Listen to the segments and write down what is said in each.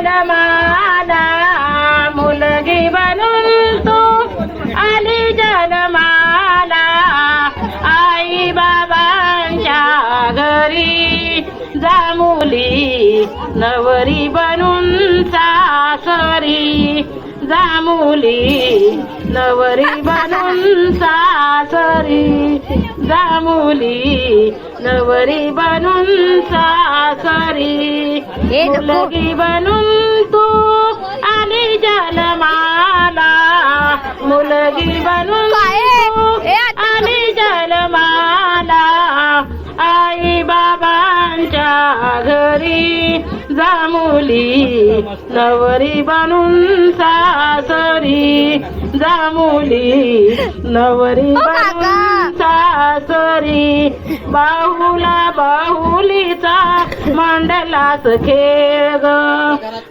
जन्माला मुलगी बनून तू आली जन्माला. आई बाबांच्या घरी जामुली नवरी बनून सासरी. जा मुली नवरी बनून सासरी. जा मुली नवरी बनून सा मुलगी बनून तू आली जन्माला मुलगी बनून? तू आली जन्माला आई बाबांच्या घरी जा मुली नवरी बनून सासरी जा मुली नवरी काका. बनून सासरी बाहुला बाहुलीचा मंडलाच खेळ ग.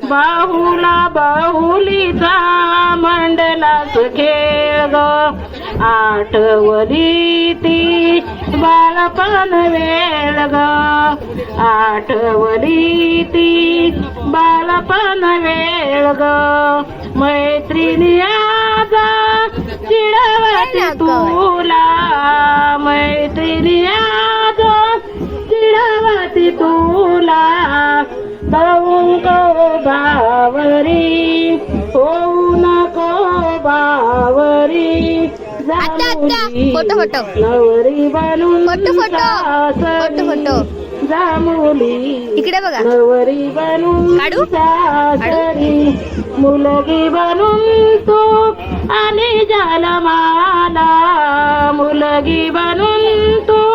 बाहुला बाहुलीचा मंडलाच खेळ ग. आठवली ती बालपण वेळ ग. आठवली ती बालपण वेळ ग. मैत्रिणी आज चिडवती? तुला. जाऊन को बावरी होऊ नको बावरी फोटो, फोटो. नवरी बनून फोटो, इकडे बघा. नवरी बनून काढू? सासरी मुलगी बनून तू आली जलमाला. मुलगी बनून तू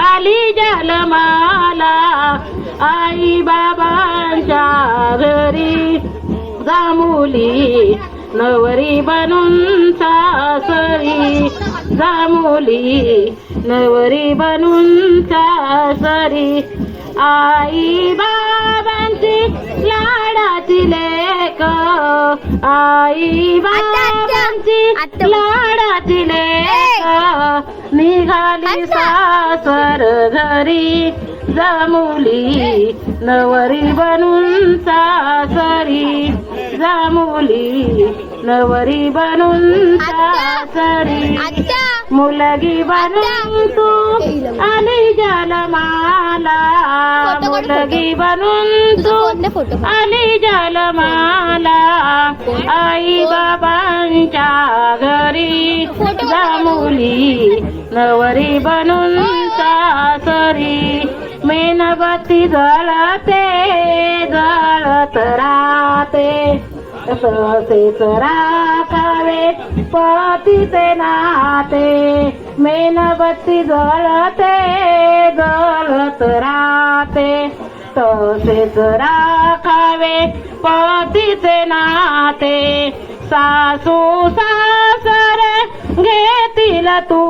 आली जलमाला. मुली नवरी बनून सासरी जा मुली नवरी बनून सासरी आई बाबांची लाडाची लेक आई बाबांची. लाडाची लेक निघाली. सासर घरी जामुली नवरी बनून सासरी जामुली नवरी बनून. सासरी. मुलगी बनून तू आली जलमाला. मुलगी बनून तू. आली जलमाला. आई बाबांच्या घरी मुली नवरी बनून सासरी. मेणबत्ती जळते जळत राहते. तसेच राखावे पतीचे नाते मेणबत्ती जळते जळत राहते. तसेच राखावे पतीचे नाते सासू सासरे घेतील तू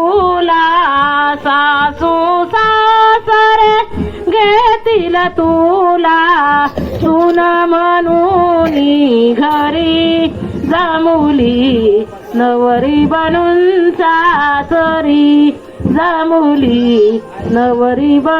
घेतील तुला. सुन म्हणून घरी जामुली नवरी बनून सासरी जामुली नवरी बन